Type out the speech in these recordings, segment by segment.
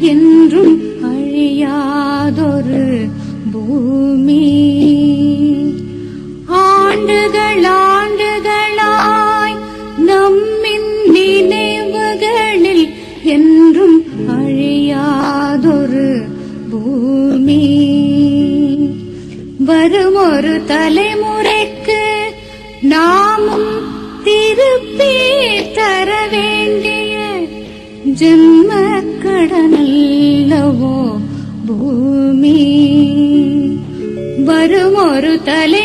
என்றும் அழியாதொரு பூமி. കടനല്ലവോ ഭൂമി? വരുമൊരു തലേ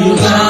Bye.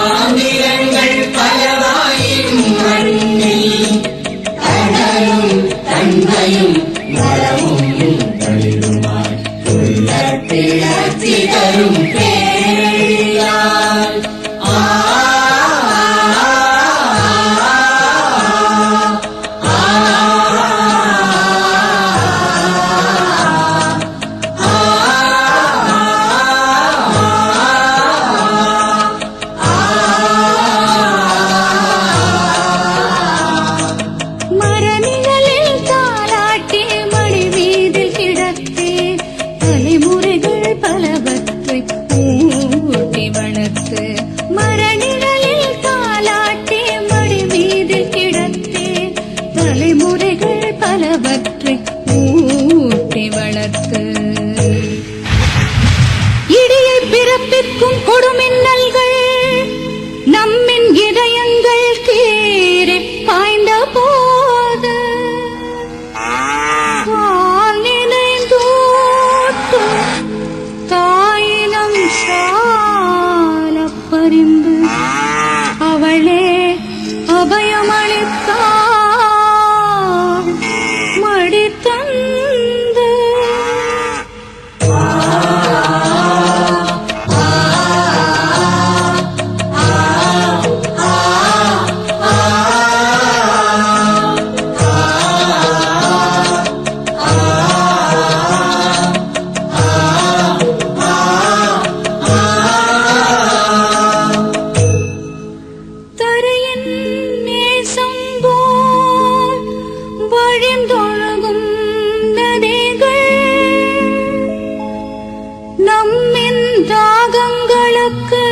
உள்ளம் என் ராகங்களுக்கு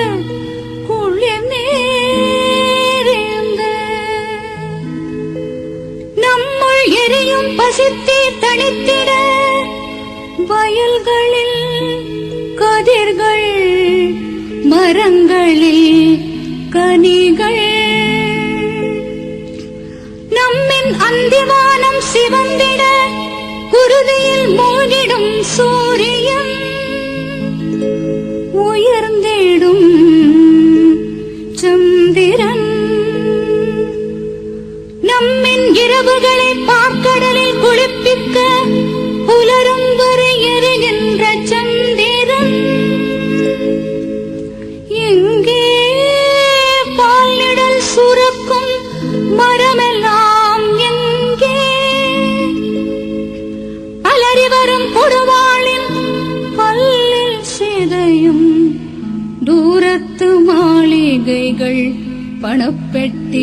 நம்முள் எரியும் பசித்தே தனித்திட வயல்களில் கதிர்கள் மரங்களில் கனிகள். நம்மின் அந்திவானம் சிவந்திட குருதியில் மூழ்கிடும் சூரிய பணப்பெட்டி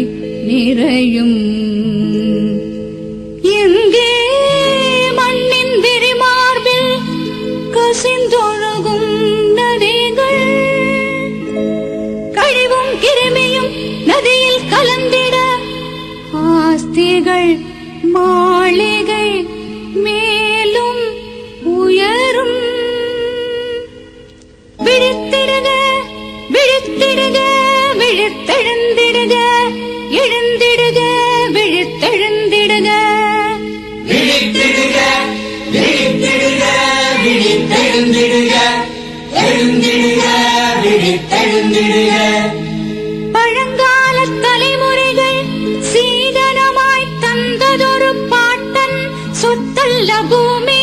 நிறையும். வாழ்ந்திடுக பழங்கால தலைமுறைகள் சீதனமாய் தந்ததொரு பாட்டன் சொத்தல்ல பூமி.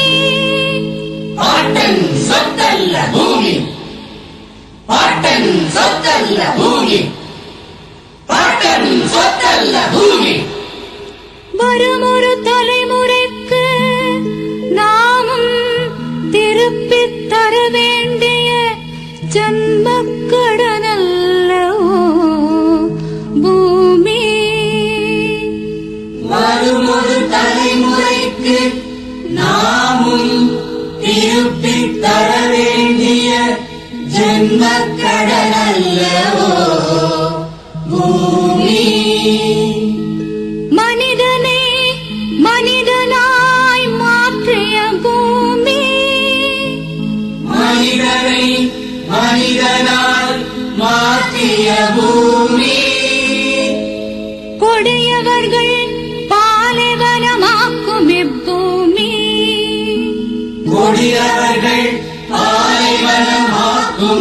பாட்டன் சொத்தல்ல பூமி. பாட்டன் சொத்தல்ல பூமி. பாட்டன் சொத்தல்ல பூமி. வருமொரு தலைமுறைக்கு நாமும் திருப்பித் தர வேண்டிய ஜன்மக்கடனல்லவோ நாமும் திருப்பித் தர வேண்டிய ஜென்ம கடனல்லவோ பூமி. கொடியவர்கள் ஆய்வனமாக்கும்